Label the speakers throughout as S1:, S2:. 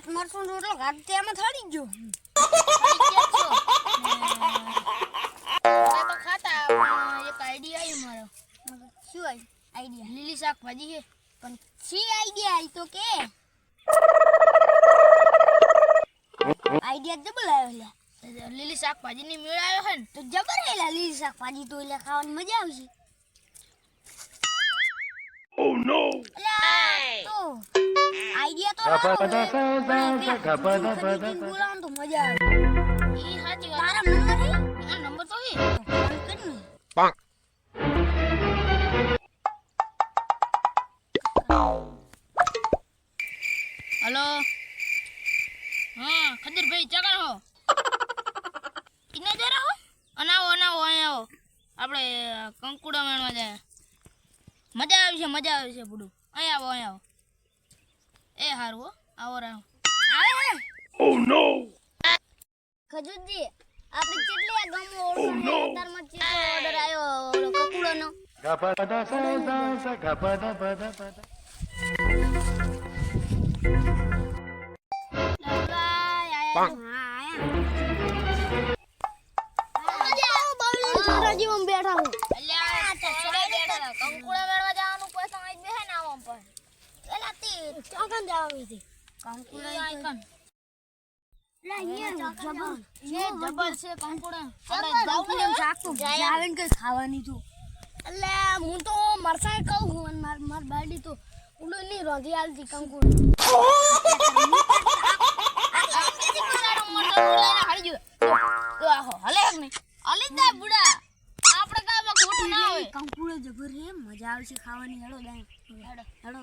S1: આજ મરસું રોટલો ઘાટ તેમાં થડી ગયો
S2: તો ખાતા એક આઈડિયા આવ્યો મારો.
S1: શું આઈડિયા
S2: લીલી શાકભાજી છે.
S1: પણ શી આઈડિયા આવી તો કે? આઈડિયા ડબલ આવ્યો લે.
S2: લીલી શાકભાજીની મેળ આવ્યો છે ને.
S1: તો જબર હેલા લીલી શાકભાજી તો એટલે ખાવાની મજા આવશે.
S3: Oh no!
S1: Hey! તો આઈડિયા તો બોલાવો તો મજા આવે.
S2: એ સાચી વાત.
S1: તારા નંબર હે?
S2: નંબર તો. હલો? હા ખદીરભાઈ ચગણ હો? કિને જઈ રહો અનાવો અનાવો અહીંયા આવો. આપણે કંકુડા મેળવા જાય. મજા આવી છે મજા આવી છે બુડું. અહીં આવો અહીં આવો. એ હારું હો આવો રાવ
S1: આવે હે?
S3: Oh no!
S1: ખજૂરજી આપણે કેટલી આ ગામમાં ઓળખો ને અત્યારમાં ચેટલો ઓર્ડર આવ્યો ઓલો કકુડોનો
S3: gapada pada pada. Bonk.
S2: અલ્યા છોકરા બેઠા હતા કંકુડા મેળવા જવાનું પૈસા અહીં બેહે ને આવો પણ ઈ આઈકન છે જબર છે કંકુડા આપણે
S1: ખાવાની તું. એટલે હું તો મરસાઈ કહું છું માર માર બાડી તો ઉડો ની રોંધી આલતી કંકુડ કંકુડો જબર હે મજા આવશે ખાવાની. હેડો હેડો.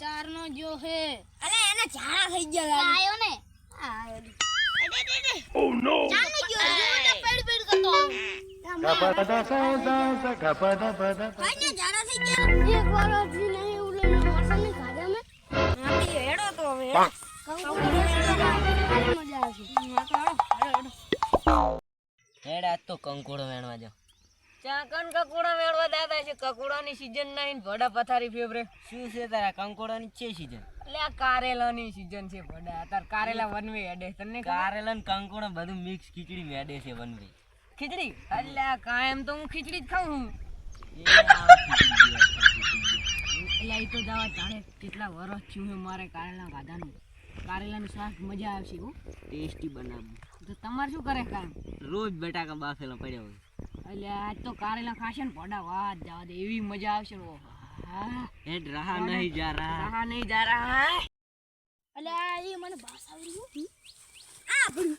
S2: ચાર નો જો હે
S1: અરે એને ઝાડા થઈ ગયા લાગે.
S2: આયો ને
S1: દી.
S3: Oh
S1: ને.
S2: જો પેડ પેડ કરતો.
S1: ઝાડા થઈ ગયા. એક વાર હજી નહીં ઉલેલો મરસાની ખાધા મેં. હાથી હેડો તો હવે. કંકુડો તો મજા આવશે.
S4: હેડ આજ તો કંકોડો વેણવા જાવ ચાકન કકોડા મેળવા દાદા છે કકોડાની સીઝન નહીં ભડા પથારી ફેવરેટ શું છે તારા કંકોડાની છે સીઝન એટલે આ કારેલાની સીઝન છે ભડા. તાર કારેલા વનવે હેડે તને કારેલા ને કંકોડા બધું મિક્સ ખીચડી મેડે છે વનવે. ખીચડી? એટલે કાયમ તો હું ખીચડી જ ખાઉં હું એટલે એ તો જવા જાણે કેટલા વર્ષ થયું છે મારે કારેલા ખાધાનું કારેલાનું શાક મજા આવશે હું. ટેસ્ટી બનાવું તો તમારે શું કરે કામ? રોજ બટાકા બાફેલા પડ્યા હોય. એટલે આજ તો કારેલા ખાશે ને પોડા. વાત જવા દે. એવી મજા આવશે. ને હા. હેડ રહા નહીં જા રહા. રહા નહીં જા રહા
S1: અલે આ મને ભાષા આવડી આ ભર્યું.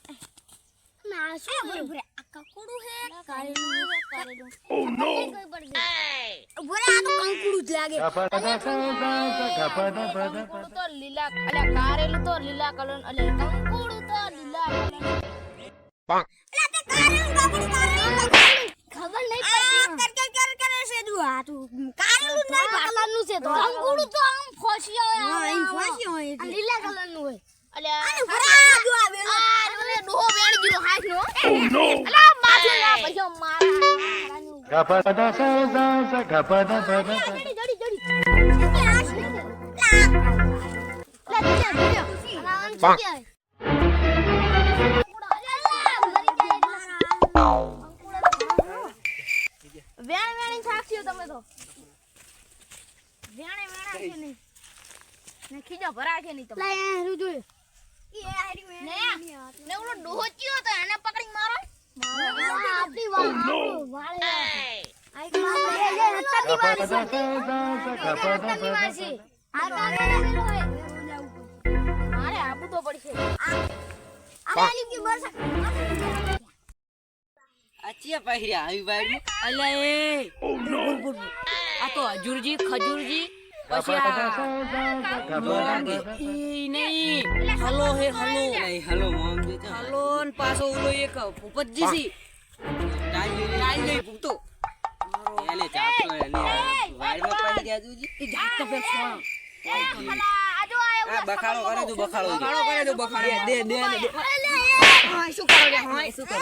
S1: ના, શું ભર્યું? આ કકુડું હે, કારેલું કારેલું.
S3: Oh no!
S1: કઈ પડી ગયું. ઊભો રે, આ તો કંકુડું જ લાગે.
S2: કંકુડું તો લીલા અલ્યા કારેલું તો લીલા કલર અલે કંકુડું તો લીલા કલર.
S1: તું કારેલું નહીં, કલરનું છે તો.
S2: કંકુડું તો આમ ફોસિયો હોય
S1: હા, એમ ફાંસી હોય એટલે.
S2: લીલા કલરનું હોય અલ્યા
S1: આને ઊભો જો આ
S2: આ મને ડોહો વેણ ગયો હાથ નો
S3: Oh no!
S2: અલા ના પછી મારા
S3: sa sa gapada pada pada.
S2: જડી જડી જડી
S1: આ છે?
S2: લે જડ્યો જડ્યો અલા થાક્યો તમે તો વેણે વેણા છે નહીં ને ખીજો ભરા છે નહીં તમે
S1: લા, આ શું જોયું? ઈ આ
S2: ને ઓલો ડોચ્યો તો એને પકડી મારો
S1: આપણી વાળ
S3: Oh
S1: વાળે વાત. આ એક વાત છે, એ રત્તનની વાત
S3: Gapada sa
S1: છે. છે. આ.
S2: મારે આબુ તો પડશે
S1: આ આલી કે બરસા.
S4: અચિયા પહેર્યા આવી બાજુ અલ્યા એ! આ તો હજુરજી ખજુરજી
S1: પછી આ નહીં. હલો હે હલો. હલો હલો ને પાછો ઓલો એક ભૂપતજી છે ડાલ લઈ ભૂપતો એ જાત તો પેલા બખાડો કરે તું બખાડો દે દે ને દે હા, શું કરો રે હા શું કરો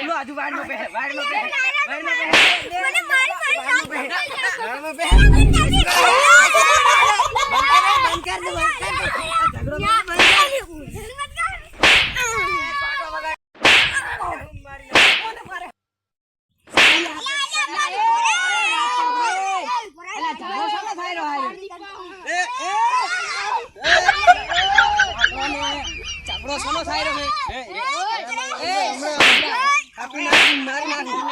S1: ઓલો આજુ વાડ નો પહે વાડ નો પહે વાડ નો પહે વાડ નો પહે ઝઘડો સનો થાય રહ્યો છે એ કાપી નાખી મારી નાખી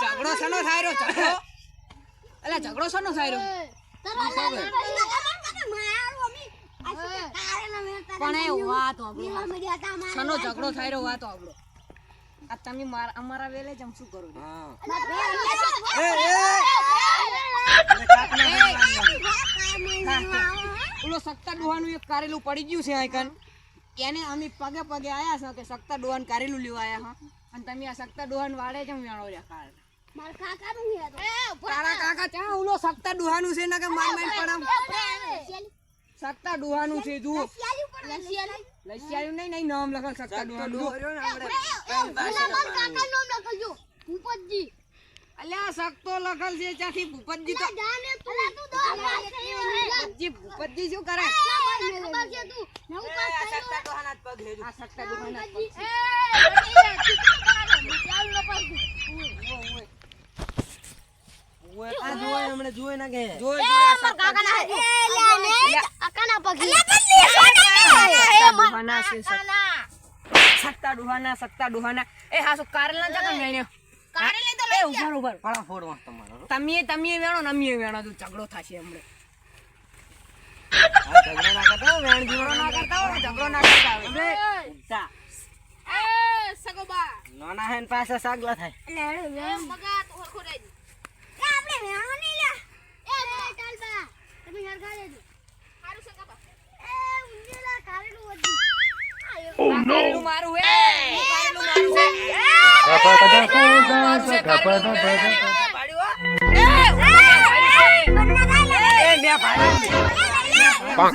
S1: ઝઘડો સનો થાય રહ્યો ઝઘડો અલા રહ્યો પણ એ વાત આપણો સનો ઝઘડો થાય રહ્યો વાત આપણો આ તમે મારા અમારા વેલે જ આમ શું કરો? ઓલો સત્તા ડોહાનું એક કારેલું પડી ગયું છે આઈકન એને અમે પગે પગે આયા છો કે સત્તા ડોહાનું કારેલું લેવા આયા હા. અને તમે આ સત્તા ડોહાન વાળે કેમ વેણો રહ્યા તારા કાકા ત્યાં ઓલો સત્તા ડોહાનું છે ને કે માર માર પડામ સત્તા ડોહાનું છે જુઓ લસિયાયું નહીં નહીં નામ લખલ સત્તા ડોહાનું અલ્યા સખ્તો લખલ છે ત્યાંથી ભૂપતજી તો ભૂપતજી ભૂપતજી શું કરે આ સત્તા ડોહાના પગ હેજો. આ સત્તા ડોહાના પગ છે. જોઈ જોઈ આ સત્તા ડોહાના છે સત્તા. ડોહાના સત્તા ડુહાના એ હા શું કારેલા જગા મેણ્યો એ ઉભર ઉભર તમે તમે વેણો ને અમે વેણો તો ઝઘડો થશે હમણે ઝઘડો ના કરતા હો, ઝઘડો ના કરતા હો. નાના હેન પાસે સાગલા થાય કારેલું મારું હે કારેલું મારું હે પાડ્યું હો. એ બે પાડ્યું કારેલા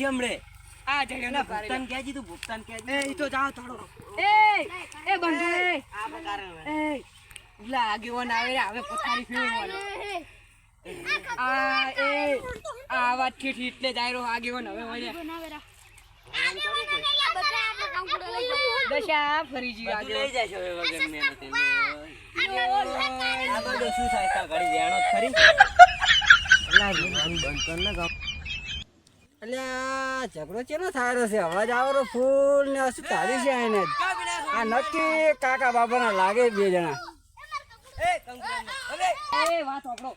S1: ફોડવું હમણે. આ જગ્યા ભૂપતાન કહેજી તું ભૂપતાન કહે એ તો જાઓ થોડો. એ એ બંધુ એ. આ કારેલા એ. ઉલા આગેવાન આવે રે હવે પથારી ફેરવવાનો આ એ આ વાત ઠીઠ એટલે જાયરો આગેવાન હવે વળ્યા દશા ફરી જી આગળ લઈ જશો હવે વગર મહેનત. આ બધું શું થાય? તા ઘડી વેણો જ ખરી. એટલે આ ઝઘડો ચેનો થાયરો છે? અવાજ આવરો ફૂલ ને તારી છે એને આ નક્કી કાકા બાબાના લાગે બે જણા. એ વાત આપણો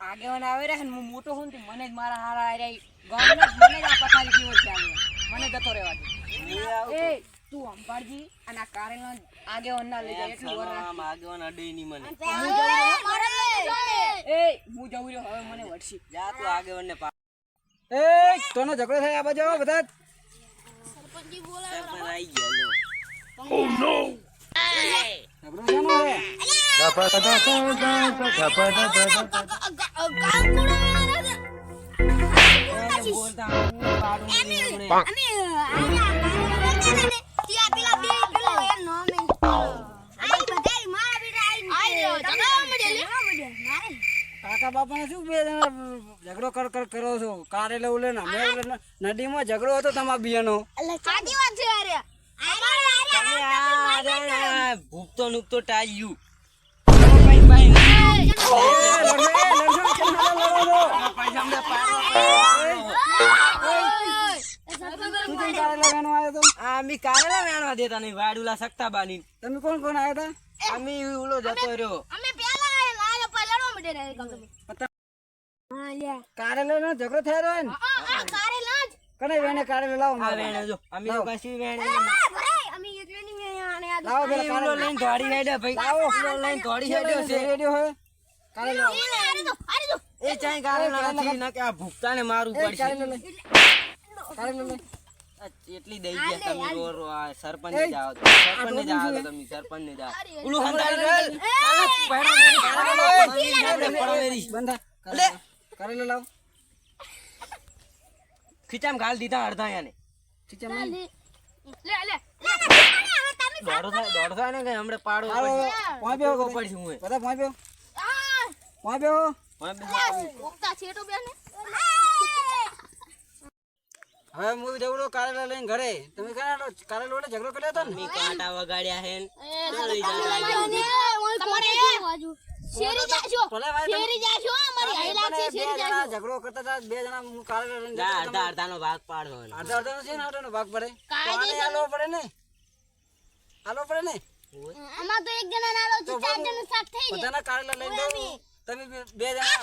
S1: આગેવાન આવે ને હું મોટો હોઉં ને તો મને જ મારા હારા આર્યા ઈ ગામને મને જ આ પથારી પીવો છે મને જતો રહેવા દે. એ તું અંબાડજી અને આ કારેલા આગેવાન ના લઈ જાય એટલું વર રાખ. એ હું જઉં રહ્યો હવે મને વળશી. જા તું આગેવાન ને એ તોનો ઝઘડો થાય આ બાજુ બધા ઝઘડો શેનો છે કાકા બાપા શું બે જણા ઝઘડો કર કર કરો છો ને અમે ઉલે ને નદીમાં ઝઘડો હતો તમારા બિયાનો ભૂખતો નુકતો ટાળ્યું
S4: આ મી કારેલા વેણવા દેતા નહીં વાડુલા સકતા બાની
S5: તમે કોણ કોણ આવ્યા હતા
S4: અમે ઉલો જતો રહ્યો
S2: અમે પેલા લાયા પહેલા લડવા માંડે ને કામ
S1: હા લ્યા
S5: કારેલો નો ઝઘડો થયો હોય
S2: આ આ જ.
S5: કને વેણે કારેલો લાવો
S4: આ
S5: મારો.
S4: વેણે જો અમે તો કશું વેણે.
S1: અમે એકલે ની મેં આને આ
S5: લાવો પેલા કારેલો.
S4: લઈને દોડી હેડ્યા ભાઈ. ઉલો લઈને દોડી હેડ્યો છે
S5: રેડિયો હોય કારેલો. લાવો.
S2: એને આરે દો
S4: એ ચાઈ કારેલા. નથી ના કે આ પડશે.
S5: કારેલો કારેલો
S4: આ એટલી દઈ ગયા તમે રો રો આ સરપંચ ને જાઓ સરપંચ ને જાઓ તમે સરપંચ ને જાઓ ઉલુ હંતાડી રેલ
S5: બંધા. કારેલો લાવો
S4: ખીચામ ગાલ દીધા અડધા યાને
S5: ખીચામ
S2: લે લે
S4: દોડો થાય દોડો થાય ને કે હમણે પાડો હું
S5: બધા
S4: હવે
S2: છેટો બેને
S5: હવે હું જવડો કારેલા લઈને ઘરે. તમે કારેલો કારેલો વડે ઝઘડો કર્યો હતો ને?
S4: મી કાંટા વગાડ્યા હે
S5: ઝઘડો કરતા હતા બે જણા હું કારેલો લઈને
S4: જા અડધા અડધાનો ભાગ પાડો
S5: અડધા અડધા છે ને અડધાનો ભાગ પડે? આને પડે ને? આલો પડે ને?
S2: આમાં તો એક જણા નાલો
S5: છે
S2: ચાર જણા સાથ થઈ જાય
S5: બધાના કારેલા લઈને તમે બે- જણા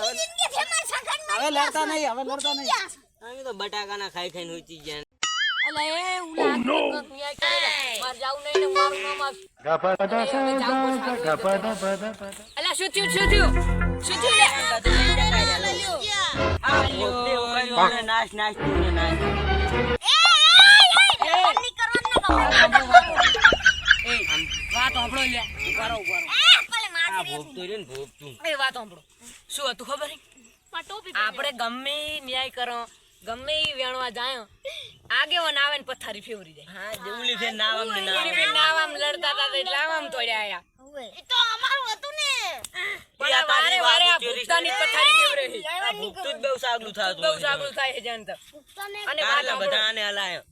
S5: હવે લડતા નહીં હવે લડતા નહીં.
S4: અમે તો બટાકાના ખાઈ ખાઈને ઉચી ગયા.
S3: Gapada sa sa sa gapada pada pada.
S4: આ પોતે ઉગાડ્યું ને નાશ નાશ થયું ને નાશ વાત સાંભળો લે ઉભારો ઉભારો આ ભોગતું રહ્યું ને ભોગતું.
S6: એ વાત સાંભળો. શું હતું ખબર? હે? આપણે ગમે ન્યાય કરો. ગમે ઈ વેણવા જાય આગેવાન આવે ને પથારી ફેવરી જાય.
S4: હા જવલી ફેર અમને નામ
S6: એની બેન નાવામ લડતા હતા તો એટલે આવામ તોડ્યા આયા.
S2: એ તો અમારું હતું ને.
S6: પણ વારે વારે આ ભૂતાની પથારી ફેવરે છે.
S4: જ બહુ સાગલું થતું
S6: બહુ સાગલું થાય છે જાન તો. અને વાત
S4: બધાને હલાયો.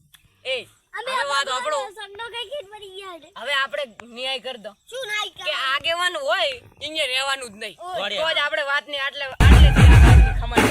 S6: એ હવે વાત સાંભળો
S1: સંડો કઈ ખીટ પડી ગયા
S6: હવે આપણે ન્યાય કર દો.
S1: શું ન્યાય
S6: કે આગેવાન હોય અહીંયા રહેવાનું જ નહીં. તો જ આપણે વાતને આટલે આટલે ખમણ